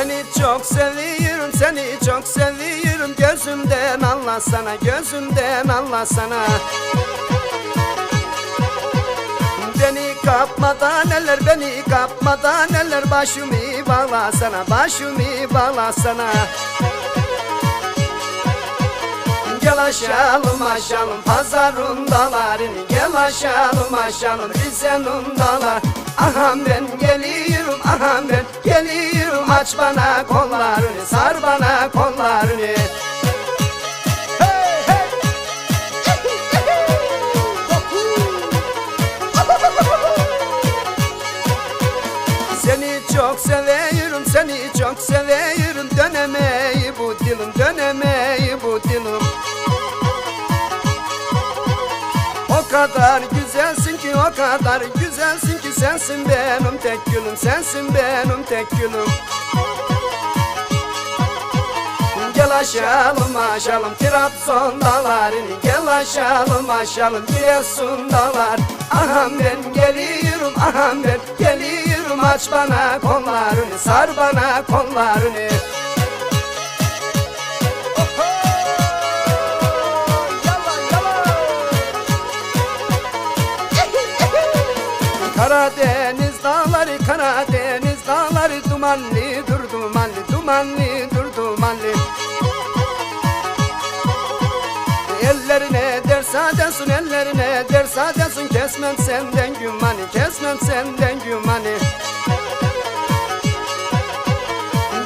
Seni çok seviyorum, seni çok seviyorum. Gözümden anlasana, gözümden anlasana Beni kapmadan eller, beni kapmadan eller Başımı bağlasana, başımı bağlasana Gel aşalım aşalım pazarın dalarını aşalım aşalım Rize'nin dalar Aha ben geliyorum, aha ben geliyorum. Aç bana kollarını, sar bana kollarını! Seni çok seviyorum, seni çok seviyorum. Dönemeyi bu dilim, dönemeyi bu dilim kadar güzelsin ki, o kadar güzelsin ki Sensin benim tek gülüm, sensin benim tek gülüm Gel aşalım aşalım Trabzon dağlarını Gel aşalım aşalım Giresun dağlar. Aham ben geliyorum aham ben geliyorum Aç bana kollarını sar bana kollarını Karadeniz dağları Karadeniz dağları dumanlı dur dumanlı dumanlı dur dumanlı. Ellerine dersa desin ellerine dersa desin Kesmem senden gümanı kesmem senden gümanı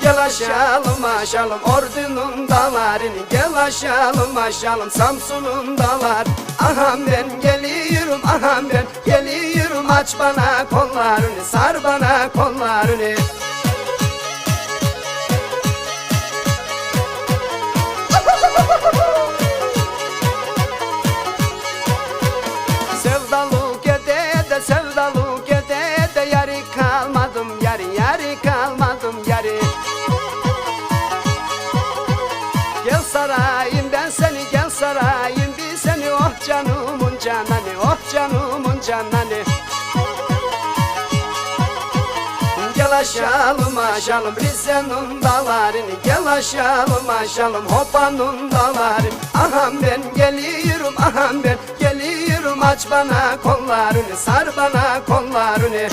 Gel aşalım aşalım ordunun dağlarını Gel aşalım aşalım Samsun'un dağlar Aha ben geliyorum aha ben geliyorum. Aç bana kollarını sar bana kollarını Oh canımın cananı oh canımın cananı Gel aşalım aşalım Rize'nin dağlarını. Gel aşalım aşalım Hopa'nın dağları. Aham ben geliyorum aham ben geliyorum. Aç bana kollarını sar bana kollarını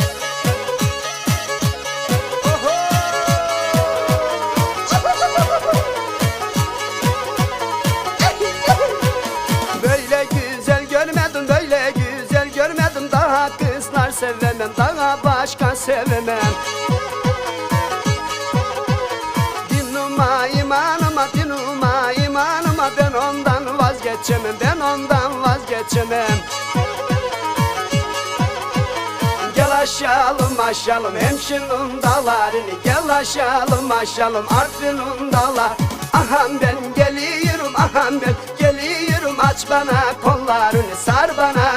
sevemem daha başka sevemem. Dinuma imanıma dinuma imanıma Ben ondan vazgeçemem ben ondan vazgeçemem. Gel aşalım aşalım hemşinin dağlarını Gel aşalım aşalım Artvin'in dağlar. Aham ben geliyorum aham ben geliyorum Aç bana kollarını sar bana